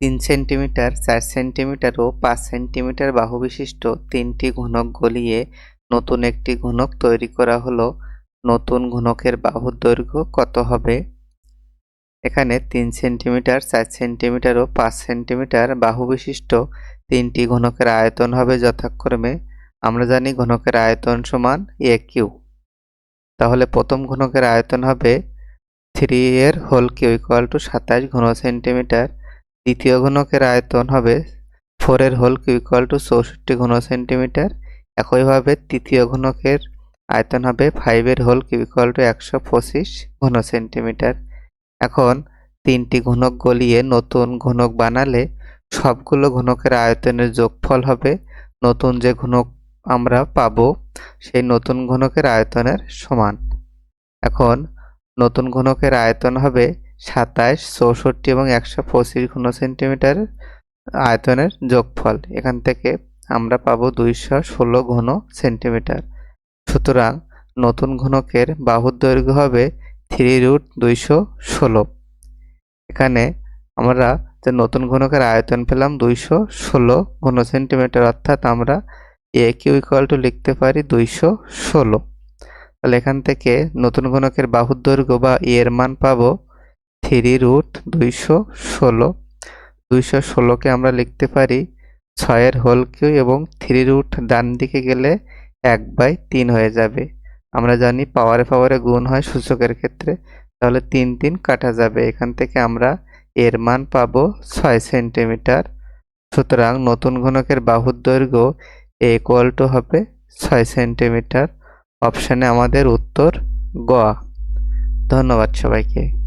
তিন সেন্টিমিটার চার সেন্টিমিটার ও পাঁচ সেন্টিমিটার বাহু বিশিষ্ট তিনটি ঘনক গলিয়ে নতুন একটি ঘনক তৈরি করা হলো। নতুন ঘনকের বাহুর দৈর্ঘ্য কত হবে? এখানে তিন সেন্টিমিটার চার সেন্টিমিটার ও পাঁচ সেন্টিমিটার বাহু বিশিষ্ট তিনটি ঘনকের আয়তন হবে যথাক্রমে। আমরা জানি ঘনকের আয়তন সমান এ কিউ। তাহলে প্রথম ঘনকের আয়তন হবে থ্রি এর হোল কিউ ইকুয়াল টু সাতাশ ঘন সেন্টিমিটার। দ্বিতীয় ঘনকের আয়তন হবে ফোরের হোল কিউ টু চৌষট্টি ঘন সেন্টিমিটার একইভাবে তৃতীয় ঘনকের আয়তন হবে ফাইভের হোল কিউ টু একশো পঁচিশ ঘন সেন্টিমিটার এখন তিনটি ঘনক গলিয়ে নতুন ঘনক বানালে সবগুলো ঘনকের আয়তনের যোগফল হবে। নতুন যে ঘনক আমরা পাব সেই নতুন ঘনকের আয়তনের সমান। এখন নতুন ঘনকের আয়তন হবে সাতাশ চৌষট্টি এবং একশো পঁচিশ ঘন সেন্টিমিটার আয়তনের যোগফল। এখান থেকে আমরা পাবো দুইশো ষোলো ঘন সেন্টিমিটার সুতরাং নতুন ঘনকের বাহুর দৈর্ঘ্য হবে থ্রি রুট দুইশো ষোলো। এখানে আমরা যে নতুন ঘনকের আয়তন পেলাম দুইশো ষোলো ঘন সেন্টিমিটার অর্থাৎ আমরা এ কিউ ইকুয়াল টু লিখতে পারি দুইশো ষোলো। তাহলে এখান থেকে নতুন ঘনকের বাহুর দৈর্ঘ্য বা এর মান পাবো থ্রি রুট দুইশো ষোলো। দুইশো ষোলোকে আমরা লিখতে পারি ছয়ের হোল কিউ এবং থ্রি রুট ডান দিকে গেলে এক বাই তিন হয়ে যাবে। আমরা জানি পাওয়ারে পাওয়ারে গুণ হয় সূচকের ক্ষেত্রে, তাহলে তিন তিন কাটা যাবে। এখান থেকে আমরা এর মান পাবো ছয় সেন্টিমিটার। সুতরাং নতুন ঘনকের বাহুর দৈর্ঘ্য এ ইকুয়াল টু হবে ছয় সেন্টিমিটার। অপশানে আমাদের উত্তর গ। ধন্যবাদ সবাইকে।